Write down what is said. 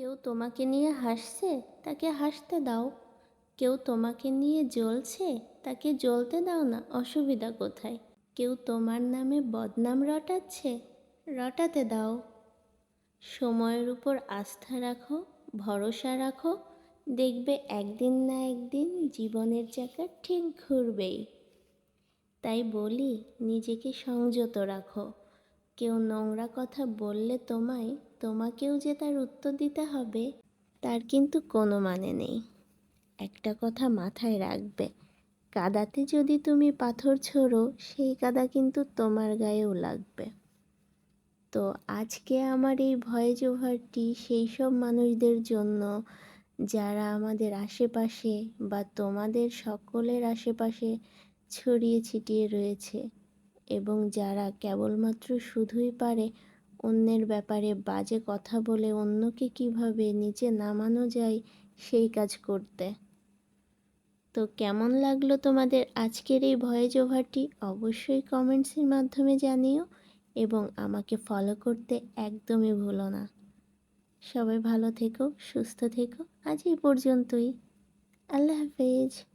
কেউ তোমাকে নিয়ে হাসছে, তাকে হাসতে দাও। কেউ তোমাকে নিয়ে জ্বলছে, তাকে জ্বলতে দাও না, অসুবিধা কোথায়? কেউ তোমার নামে বদনাম রটাচ্ছে, রটাতে দাও। সময়ের উপর আস্থা রাখো, ভরসা রাখো, দেখবে একদিন না একদিন জীবনের চাকা ঠিক ঘুরবেই। তাই বলি, নিজেকে সংযত রাখো। কেউ নোংরা কথা বললে তোমায়, তোমাকেও যে তার উত্তর দিতে হবে, তার কিন্তু কোনো মানে নেই। একটা কথা মাথায় রাখবে, কাদাতে যদি তুমি পাথর ছোড়ো, সেই কাদা কিন্তু তোমার গায়েও লাগবে। তো আজকে আমার এই ভয়েস ওভারটি সেই সব মানুষদের জন্য, যারা আমাদের আশেপাশে বা তোমাদের সকলের আশেপাশে ছড়িয়ে ছিটিয়ে রয়েছে এবং যারা কেবলমাত্র শুধুই পারে অন্যের ব্যাপারে বাজে কথা বলে অন্যকে কীভাবে নিচে নামানো যায় সেই কাজ করতে। তো কেমন লাগল তোমাদের আজকের এই ভয়েস ওভারটি অবশ্যই কমেন্টসের মাধ্যমে জানিও এবং আমাকে ফলো করতে একদমই ভুলো না। সবাই ভালো থেকো, সুস্থ থেকো, আজ এই পর্যন্তই। আল্লাহ হাফেজ।